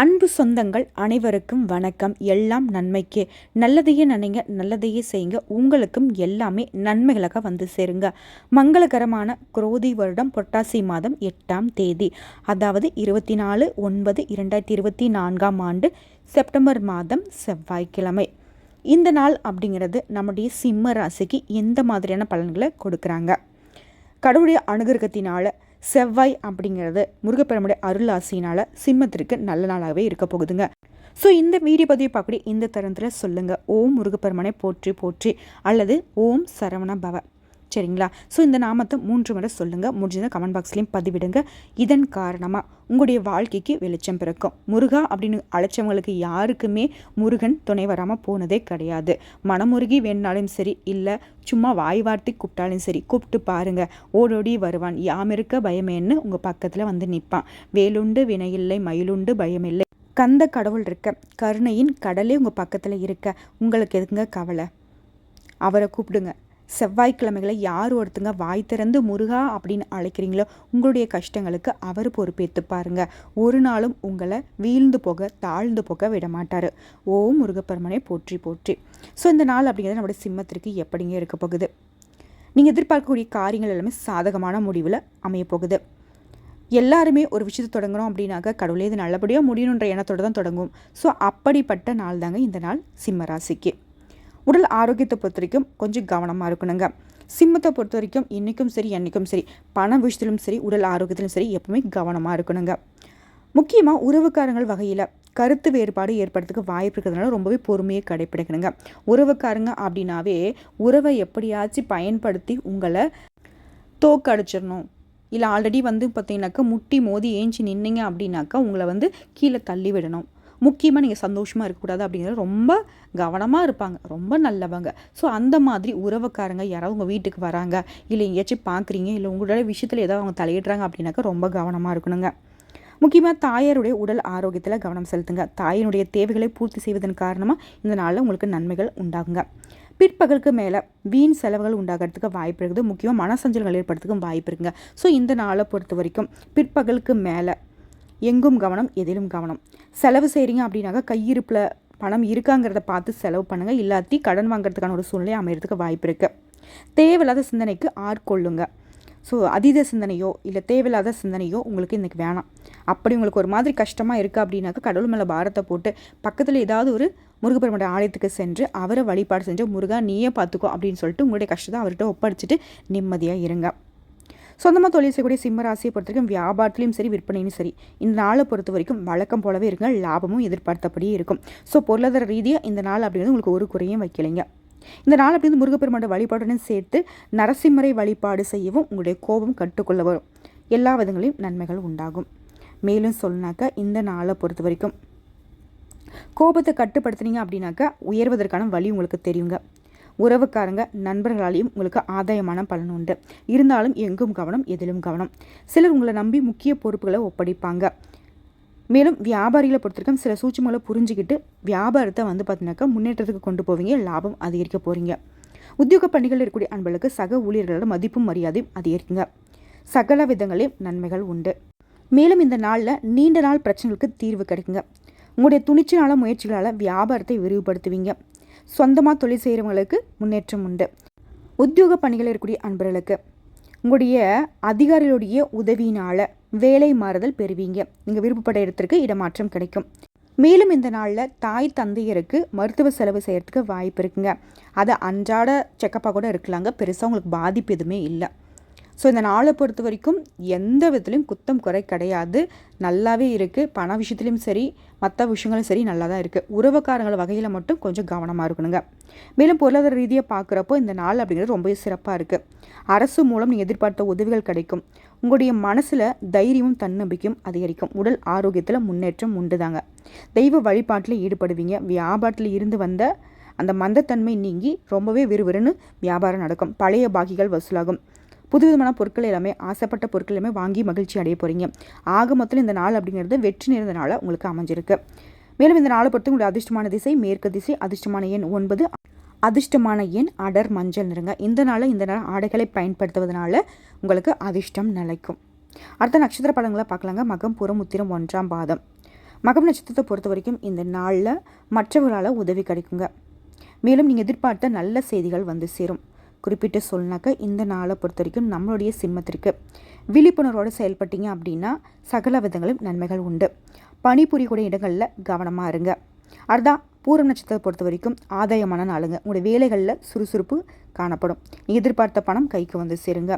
அன்பு சொந்தங்கள் அனைவருக்கும் வணக்கம். எல்லாம் நன்மைக்கே. நல்லதையே நினைங்க நல்லதையே செய்யுங்க. உங்களுக்கும் எல்லாமே நன்மைகளாக வந்து சேருங்க. மங்களகரமான குரோதி வருடம் புரட்டாசி மாதம் எட்டாம் தேதி. அதாவது இருபத்தி நாலு ஒன்பது இரண்டாயிரத்தி இருபத்தி நான்காம் ஆண்டு செப்டம்பர் மாதம் செவ்வாய்க்கிழமை. இந்த நாள் அப்படிங்கிறது நம்முடைய சிம்ம ராசிக்கு எந்த மாதிரியான பலன்களை கொடுக்குறாங்க? கடவுளுடைய அனுகிரகத்தினால செவ்வாய் அப்படிங்கிறது முருகப்பெருமுடைய அருள் சிம்மத்திற்கு நல்ல நாளாகவே இருக்க போகுதுங்க. ஸோ இந்த வீடியோ பதிவு பார்க்கக்கூடிய இந்த தருணத்தில் சொல்லுங்கள் ஓம் முருகப்பெருமனை போற்றி போற்றி. அல்லது ஓம் சரவண பவ. சரிங்களா? ஸோ இந்த நாமத்தை மூன்று முறை சொல்லுங்கள் முடிஞ்சதை கமெண்ட் பாக்ஸ்லேயும் பதிவிடுங்க. இதன் காரணமாக உங்களுடைய வாழ்க்கைக்கு வெளிச்சம் பிறக்கும். முருகா அப்படின்னு அழைச்சவங்களுக்கு யாருக்குமே முருகன் துணை வராமல் போனதே கிடையாது. மனமுருகி வேணாலும் சரி இல்லை சும்மா வாய் வார்த்தை கூப்பிட்டாலும் சரி கூப்பிட்டு பாருங்க. ஓடோடி வருவான். யாம் இருக்க பயமேன்னு உங்கள் பக்கத்தில் வந்து நிற்பான் வேலுண்டு வினையில்லை மயிலுண்டு பயமில்லை. கந்த கடவுள் இருக்க கருணையின் கடலே உங்கள் பக்கத்தில் இருக்க. உங்களுக்கு எதுங்க கவலை? அவரை கூப்பிடுங்க. செவ்வாய்க்கிழமைகளை யார் ஒருத்தங்க வாய் திறந்து முருகா அப்படின்னு அழைக்கிறீங்களோ உங்களுடைய கஷ்டங்களுக்கு அவர் பொறுப்பேற்று பாருங்க. ஒரு நாளும் உங்களை வீழ்ந்து போக தாழ்ந்து போக விட மாட்டார். ஓ முருகப்பெருமனை போற்றி போற்றி. ஸோ இந்த நாள் அப்படிங்கிறது நம்மளுடைய சிம்மத்திற்கு எப்படிங்க இருக்க போகுது? நீங்கள் எதிர்பார்க்கக்கூடிய காரியங்கள் எல்லாமே சாதகமான முடிவில் அமைய போகுது. எல்லாருமே ஒரு விஷயத்தை தொடங்கணும் அப்படின்னாக்க கடவுளே இது நல்லபடியாக முடியணுன்ற எண்ணத்தோடு தான் தொடங்கும். ஸோ அப்படிப்பட்ட நாள் தாங்க இந்த நாள் சிம்ம ராசிக்கு. உடல் ஆரோக்கியத்தை பொறுத்த வரைக்கும் கொஞ்சம் கவனமாக இருக்கணுங்க. சிம்மத்தை பொறுத்த வரைக்கும் இன்றைக்கும் சரி என்றைக்கும் சரி பண விஷயத்திலும் சரி உடல் ஆரோக்கியத்திலும் சரி எப்பவுமே கவனமாக இருக்கணுங்க. முக்கியமாக உறவுக்காரங்கள் வகையில் கருத்து வேறுபாடு ஏற்படுறதுக்கு வாய்ப்பு இருக்கிறதுனால ரொம்பவே பொறுமையை கடைப்பிடிக்கணுங்க உறவுக்காரங்க அப்படின்னாவே உறவை எப்படியாச்சும் பயன்படுத்தி உங்களை தோக்கடிச்சிடணும். இல்லை ஆல்ரெடி வந்து பார்த்தீங்கன்னாக்கா முட்டி மோதி ஏஞ்சி நின்னீங்க அப்படின்னாக்கா உங்களை வந்து கீழே தள்ளி விடணும். முக்கியமாக நீங்கள் சந்தோஷமாக இருக்கக்கூடாது அப்படிங்கிறது ரொம்ப கவனமாக இருப்பாங்க. ரொம்ப நல்லவங்க. ஸோ அந்த மாதிரி உறவுக்காரங்க யாராவது உங்கள் வீட்டுக்கு வராங்க இல்லை எங்கேயாச்சும் பார்க்குறீங்க இல்லை உங்களோட விஷயத்தில் ஏதாவது அவங்க தலையிடுறாங்க அப்படின்னாக்கா ரொம்ப கவனமாக இருக்கணுங்க. முக்கியமாக தாயாருடைய உடல் ஆரோக்கியத்தில் கவனம் செலுத்துங்க. தாயினுடைய தேவைகளை பூர்த்தி செய்வதன் காரணமாக இந்த நாளில் உங்களுக்கு நன்மைகள் உண்டாகுங்க. பிற்பகலுக்கு மேலே வீண் செலவுகள் உண்டாகிறதுக்கு வாய்ப்பு இருக்குது. முக்கியமாக மனசஞ்சல்கள் ஏற்படுறதுக்கும் வாய்ப்பு இருக்குங்க. ஸோ இந்த நாளை பொறுத்த வரைக்கும் பிற்பகலுக்கு மேலே எங்கும் கவனம் எதிலும் கவனம். செலவு செய்கிறீங்க அப்படின்னாக்கா கையிருப்பில் பணம் இருக்காங்கிறத பார்த்து செலவு பண்ணுங்கள் இல்லாட்டி கடன் வாங்குறதுக்கான ஒரு சூழ்நிலை அமைகிறதுக்கு வாய்ப்பு இருக்குது தேவையில்லாத சிந்தனைக்கு ஆட்கொள்ளுங்க ஸோ அதீத சிந்தனையோ இல்லை தேவையில்லாத சிந்தனையோ உங்களுக்கு இன்றைக்கி வேணாம். அப்படி உங்களுக்கு ஒரு மாதிரி கஷ்டமாக இருக்குது அப்படின்னாக்கா கடவுள் மேலே பாரத்தை போட்டு பக்கத்தில் ஏதாவது ஒரு முருகப்பெருமோட ஆலயத்துக்கு சென்று அவரை வழிபாடு செஞ்சு முருகா நீயே பார்த்துக்கோ அப்படின்னு சொல்லிட்டு உங்களுடைய கஷ்டத்தை அவர்கிட்ட ஒப்படைச்சிட்டு நிம்மதியாக இருங்க. சொந்தமாக தொழில் செய்யக்கூடிய சிம்ம ராசியை பொறுத்த வரைக்கும் வியாபாரத்துலையும் சரி விற்பனையும் சரி இந்த நாளை பொறுத்த வரைக்கும் வழக்கம் போலவே இருங்க லாபமும் எதிர்பார்த்தபடியே இருக்கும். ஸோ பொருளாதார ரீதியாக இந்த நாள் அப்படிங்கிறது உங்களுக்கு ஒரு குறையும் வைக்கலைங்க. இந்த நாள் அப்படின்னு முருகப்பெருமாண்ட வழிபாடுடன் சேர்த்து நரசிம்மரை வழிபாடு செய்யவும் உங்களுடைய கோபம் கட்டுக்கொள்ள வரும். எல்லா விதங்களையும் நன்மைகள் உண்டாகும். மேலும் சொல்லினாக்கா இந்த நாளை பொறுத்த வரைக்கும் கோபத்தை கட்டுப்படுத்துனீங்க அப்படின்னாக்கா உயர்வதற்கான வழி உங்களுக்கு தெரியுங்க. உறவுக்காரங்க நண்பர்களாலையும் உங்களுக்கு ஆதாயமான பலன் உண்டு. இருந்தாலும் எங்கும் கவனம் எதிலும் கவனம். சிலர் உங்களை நம்பி முக்கிய பொறுப்புகளை ஒப்படைப்பாங்க. மேலும் வியாபாரிகளை பொறுத்திருக்கும் சில சூட்சங்களை புரிஞ்சுக்கிட்டு வியாபாரத்தை வந்து பார்த்தீங்கன்னாக்கா முன்னேற்றத்துக்கு கொண்டு போவீங்க லாபம் அதிகரிக்க போகிறீங்க உத்தியோக பணிகளில் இருக்கக்கூடிய அன்பளுக்கு சக ஊழியர்களோட மதிப்பும் மரியாதையும் அதிகரிக்குங்க. சகல விதங்களையும் நன்மைகள் உண்டு. மேலும் இந்த நாளில் நீண்ட நாள் பிரச்சனைகளுக்கு தீர்வு கிடைக்குங்க. உங்களுடைய துணிச்சலான முயற்சிகளால் வியாபாரத்தை விரிவுபடுத்துவீங்க. சொந்தமாக தொழில் செய்கிறவங்களுக்கு முன்னேற்றம் உண்டு. உத்தியோக பணிகள் இருக்கக்கூடிய அன்பர்களுக்கு உங்களுடைய அதிகாரிகளுடைய உதவியினால் வேலை மாறுதல் பெறுவீங்க. நீங்கள் விருப்பப்பட்ட இடத்திற்கு இடமாற்றம் கிடைக்கும். மேலும் இந்த நாளில் தாய் தந்தையருக்கு மருத்துவ செலவு செய்கிறதுக்கு வாய்ப்பு இருக்குங்க. அதை அன்றாட செக்கப்பாக கூட இருக்கலாங்க. பெருசாக உங்களுக்கு பாதிப்பு எதுவுமே இல்லை. ஸோ இந்த நாளை பொறுத்த வரைக்கும் எந்த விதத்துலையும் குத்தம் குறை கிடையாது. நல்லாவே இருக்குது பண விஷயத்துலையும் சரி மற்ற விஷயங்களும் சரி நல்லா தான் இருக்குது உறவுக்காரங்கள் வகையில் மட்டும் கொஞ்சம் கவனமாக இருக்கணுங்க. மேலும் பொருளாதார ரீதியாக பார்க்குறப்போ இந்த நாள் அப்படிங்கிறது ரொம்பவே சிறப்பாக இருக்குது அரசு மூலம் நீங்கள் எதிர்பார்த்த உதவிகள் கிடைக்கும். உங்களுடைய மனசில் தைரியமும் தன்னம்பிக்கையும் அதிகரிக்கும். உடல் ஆரோக்கியத்தில் முன்னேற்றம் உண்டுதாங்க. தெய்வ வழிபாட்டில் ஈடுபடுவீங்க. வியாபாரத்தில் இருந்து வந்த அந்த மந்தத்தன்மை நீங்கி ரொம்பவே விறுவிறுன்னு வியாபாரம் நடக்கும். பழைய பாக்கிகள் வசூலாகும். புதுவிதமான பொருட்கள் எல்லாமே ஆசைப்பட்ட பொருட்கள் எல்லாமே வாங்கி மகிழ்ச்சி அடைய போகிறீங்க ஆக மொத்தம் இந்த நாள் அப்படிங்கிறது வெற்றி நிறைந்த நாளாக உங்களுக்கு அமைஞ்சிருக்கு. மேலும் இந்த நாளை பொறுத்து உங்களுடைய அதிர்ஷ்டமான திசை மேற்கு திசை அதிர்ஷ்டமான எண் ஒன்பது அதிர்ஷ்டமான எண் அடர் மஞ்சள் நிறங்க. இந்த நாளில் இந்த நாள் ஆடைகளை பயன்படுத்துவதனால உங்களுக்கு அதிர்ஷ்டம் நிலைக்கும். அடுத்த நட்சத்திர படங்களை பார்க்கலாங்க. மகம் புறம் உத்திரம் ஒன்றாம் பாதம். மகம் நட்சத்திரத்தை பொறுத்த வரைக்கும் இந்த நாளில் மற்றவர்களால் உதவி கிடைக்குங்க. மேலும் நீங்கள் எதிர்பார்த்த நல்ல செய்திகள் வந்து சேரும். குறிப்பிட்டு சொன்னாக்க இந்த நாளை பொறுத்த வரைக்கும் நம்மளுடைய சிம்மத்திற்கு விழிப்புணர்வோடு செயல்பட்டீங்க அப்படின்னா சகல விதங்களும் நன்மைகள் உண்டு. பணிபுரியக்கூடிய இடங்களில் கவனமாக இருங்க. அடுத்தா பூரம் நட்சத்திரத்தை பொறுத்த வரைக்கும் ஆதாயமான நாளுங்க. உங்களுடைய வேலைகளில் சுறுசுறுப்பு காணப்படும். எதிர்பார்த்த பணம் கைக்கு வந்து சேருங்க.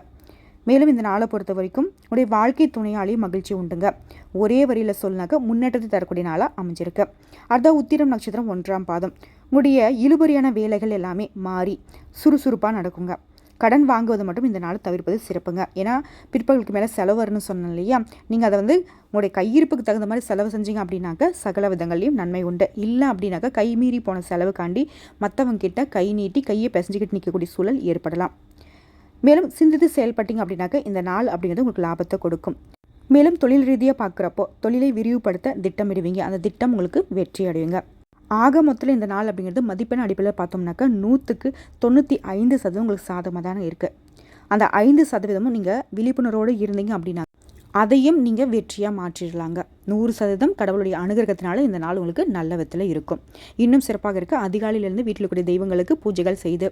மேலும் இந்த நாளை பொறுத்த வரைக்கும் உடைய வாழ்க்கை துணையாலேயும் மகிழ்ச்சி உண்டுங்க. ஒரே வரியில் சொல்லினாக்க முன்னேற்றத்தை தரக்கூடிய நாளாக அமைஞ்சிருக்கு. அடுத்த உத்திரம் நட்சத்திரம் ஒன்றாம் பாதம். உங்களுடைய இழுபறியான வேலைகள் எல்லாமே மாறி சுறுசுறுப்பாக நடக்குங்க. கடன் வாங்குவது மட்டும் இந்த நாள் தவிர்ப்பது சிறப்புங்க. ஏன்னா பிற்பகலுக்கு மேலே செலவு வரும்னு சொன்னேன் இல்லையா? நீங்கள் அதை வந்து உங்களுடைய கையிருப்புக்கு தகுந்த மாதிரி செலவு செஞ்சீங்க அப்படின்னாக்க சகல விதங்கள்லையும் நன்மை உண்டு. இல்லை அப்படின்னாக்கா கை மீறி போன செலவுக்காண்டி மற்றவங்க கிட்ட கை நீட்டி கையை பிசைஞ்சிக்கிட்டு நிற்கக்கூடிய சூழல் ஏற்படலாம். மேலும் சிந்தித்து செயல்பட்டீங்க அப்படின்னாக்க இந்த நாள் அப்படிங்கிறது உங்களுக்கு லாபத்தை கொடுக்கும். மேலும் தொழில் ரீதியாக பார்க்குறப்போ தொழிலை விரிவுபடுத்த திட்டமிடுவீங்க. அந்த திட்டம் உங்களுக்கு வெற்றி அடைவீங்க ஆக மொத்தத்தில் இந்த நாள் அப்படிங்கிறது மதிப்பெண் அடிப்படையில் பார்த்தோம்னாக்கா நூற்றுக்கு தொண்ணூற்றி ஐந்து சதவீதம் உங்களுக்கு சாதகமாக தானே இருக்குது அந்த ஐந்து சதவீதமும் நீங்கள் விழிப்புணர்வோடு இருந்தீங்க அப்படின்னா அதையும் நீங்கள் வெற்றியாக மாற்றிடலாங்க. நூறு சதவீதம் கடவுளுடைய அனுகிரகத்தினால இந்த நாள் உங்களுக்கு நல்ல விதத்தில் இருக்கும். இன்னும் சிறப்பாக இருக்க. அதிகாலையிலேருந்து வீட்டில் கூடிய தெய்வங்களுக்கு பூஜைகள் செய்து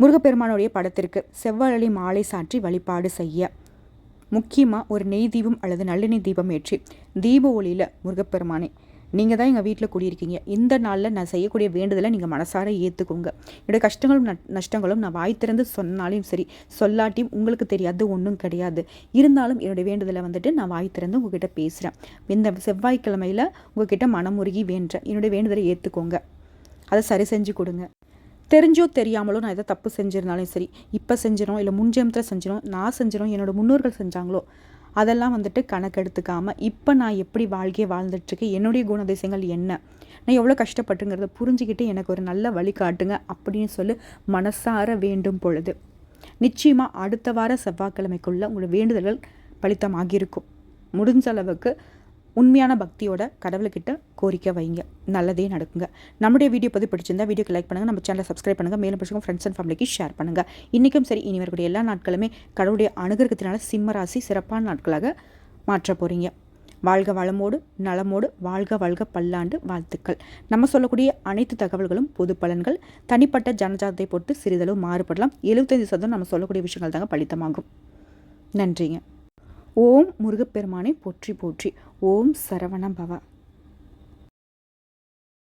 முருகப்பெருமானுடைய படத்திற்கு செவ்வாழை மாலை சாற்றி வழிபாடு செய்ய. முக்கியமாக ஒரு நெய் தீபம் அல்லது நல்லெண்ணெய் தீபம் ஏற்றி தீப ஒளியில் முருகப்பெருமானை நீங்கள் தான் எங்கள் வீட்டில் குடியிருக்கீங்க. இந்த நாளில் நான் செய்யக்கூடிய வேண்டுதலை நீங்கள் மனசார ஏற்றுக்கோங்க என்னுடைய கஷ்டங்களும் நஷ்டங்களும் நான் வாய் திறந்து சொன்னாலும் சரி சொல்லாட்டியும் உங்களுக்கு தெரியாது ஒன்றும் கிடையாது. இருந்தாலும் என்னுடைய வேண்டுதலை வந்துட்டு நான் வாய் திறந்து உங்ககிட்ட பேசுகிறேன் இந்த செவ்வாய்க்கிழமையில் உங்ககிட்ட மனமுருகி வேண்டேன் என்னுடைய வேண்டுதலை ஏற்றுக்கோங்க அதை சரி செஞ்சு கொடுங்க. தெரிஞ்சோ தெரியாமலோ நான் எதை தப்பு செஞ்சிருந்தாலும் சரி இப்போ செஞ்சிடும் இல்லை முன்ஜெமத்தில் செஞ்சிடும் நான் செஞ்சிடும் என்னோடய முன்னோர்கள் செஞ்சாங்களோ அதெல்லாம் வந்துட்டு கணக்கெடுத்துக்காமல் இப்போ நான் எப்படி வாழ்க்கையை வாழ்ந்துட்டுருக்கேன் என்னுடைய குணதிசைகள் என்ன நான் எவ்வளோ கஷ்டப்பட்டுங்கிறத புரிஞ்சுக்கிட்டு எனக்கு ஒரு நல்ல வழி காட்டுங்க அப்படின்னு சொல்லி மனசார வேண்டும் பொழுது. நிச்சயமாக அடுத்த வார செவ்வாய்க்கிழமைக்குள்ளே உங்களோட வேண்டுதல்கள் பலித்தமாகியிருக்கும். முடிஞ்ச அளவுக்கு உண்மையான பக்தியோட கடவுள்கிட்ட கோரிக்கை வைங்க. நல்லதே நடக்குங்க. நம்முடைய வீடியோ பற்றி பிடிச்சிருந்தா வீடியோக்கு லைக் பண்ணுங்கள் நம்ம சேனலை சப்ஸ்கிரைப் பண்ணுங்கள் மேலும் பிடிச்சிங்க ஃப்ரெண்ட்ஸ் அண்ட் ஃபேமிலிக்கு ஷேர் பண்ணுங்கள் இன்றைக்கும் சரி இனி வரக்கூடிய எல்லா நாட்களுமே கடவுளுடைய அனுகிரகத்தினால சிம்ம ராசி சிறப்பான நாட்களாக மாற்ற போகிறீங்க வாழ்க வளமோடு நலமோடு வாழ்க வாழ்க பல்லாண்டு வாழ்த்துக்கள். நம்ம சொல்லக்கூடிய அனைத்து தகவல்களும் பொது பலன்கள். தனிப்பட்ட ஜனஜாதத்தை பொறுத்து சிறிதளவு மாறுபடலாம். எழுபத்தைந்து சதவீதம் நம்ம சொல்லக்கூடிய விஷயங்கள் தாங்க பலித்தமாகும். நன்றிங்க. ஓம் முருகப்பெருமானை போற்றி போற்றி. ஓம் சரவண பவ.